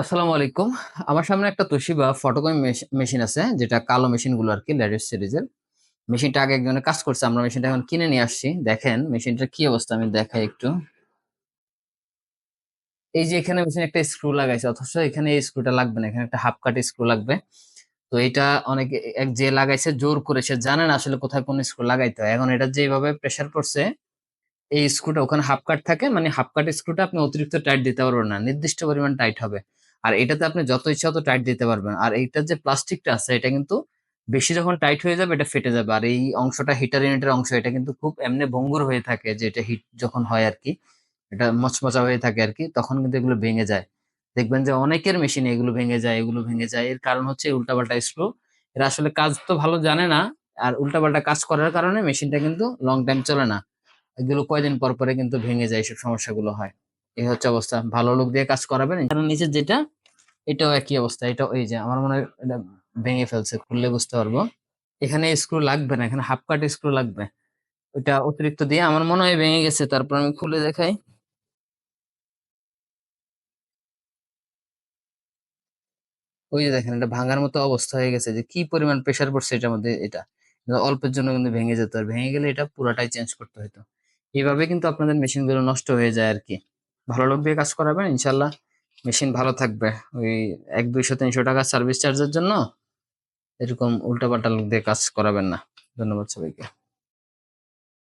আসসালামু আলাইকুম। আমার সামনে একটা তোশিবা ফটোকপি মেশিন আছে, যেটা কালো মেশিনগুলো আর কি লেটেস্ট সিরিজের মেশিনটা আগে একজনে কাজ করছে, আমরা মেশিনটা এখন কিনে নিয়ে আসছি। দেখেন মেশিনটার কি অবস্থা, আমি দেখাই একটু। এই যে এখানে মেশিন একটা স্ক্রু লাগাইছে, অথচ এখানে এই স্ক্রুটা লাগবে না, এখানে একটা হাফ কাট স্ক্রু লাগবে। তো এটা অনেক, এক যে লাগাইছে, জোর করেছে জানে না আসলে কোথায় কোন স্ক্রু লাগাইতে হয়। এখন এটা যেভাবে প্রেসার পড়ছে এই স্ক্রুটা ওখানে হাফ কাট থাকে মানে হাফ কাট স্ক্রুটা আপনি অতিরিক্ত টাইট দিতে পারবেন না, নির্দিষ্ট পরিমাণ টাইট হবে। আর এটাতে আপনি যত ইচ্ছা তত টাইট দিতে পারবেন। আর এইটার যে প্লাস্টিকটা আছে, এটা কিন্তু বেশি যখন টাইট হয়ে যাবে, এটা ফেটে যাবে। আর এই অংশটা হিটার ইউনিটের অংশ, এটা কিন্তু খুব এমনি ভঙ্গুর হয়ে থাকে যে এটা হিট যখন হয় আর কি এটা মচমচা হয়ে থাকে আর কি তখন কিন্তু এগুলো ভেঙে যায়। দেখবেন যে অনেকের মেশিনে এগুলো ভেঙে যায়, এগুলো ভেঙে যায়। এর কারণ হচ্ছে উল্টাপাল্টা স্ক্রু এরা আসলে কাজ তো ভালো জানে না, আর উল্টাপাল্টা কাজ করার কারণে মেশিনটা কিন্তু লং টাইম চলে না। এগুলো কয়দিন পর পরে কিন্তু ভেঙে যায়, এসব সমস্যাগুলো হয়। এই হচ্ছে অবস্থা। ভালো লোক দিয়ে কাজ করাবেন কারণ নিচে যেটা এটাও একই অবস্থা, এটাও এই যে আমার মনে হয় এটা ভেঙে ফেলছে, খুললে বুঝতে পারব। এখানে স্ক্রু লাগবে না, এখানে হাফ কাট স্ক্রু লাগবে। ওইটা অতিরিক্ত দিয়ে আমার মনে হয় ভেঙে গেছে, তারপর আমি খুলে দেখাই। ওই যে দেখেন, এটা ভাঙার মতো অবস্থা হয়ে গেছে যে কি পরিমাণ প্রেসার পড়ছে এটার মধ্যে এটা। অল্পের জন্য কিন্তু ভেঙে যেত, আর ভেঙে গেলে এটা পুরাটাই চেঞ্জ করতে হতো এইভাবে কিন্তু আপনাদের মেশিনগুলো নষ্ট হয়ে যায় আর কি ভালো লোক দিয়ে কাজ করাবেন, ইনশাল্লাহ। মেশিন ভালো থাকবে। ওই এক দুইশো, তিনশো টাকা সার্ভিস চার্জের জন্য এরকম উল্টাপাল্টা লোক দিয়ে কাজ করাবেন না। ধন্যবাদ সবাইকে।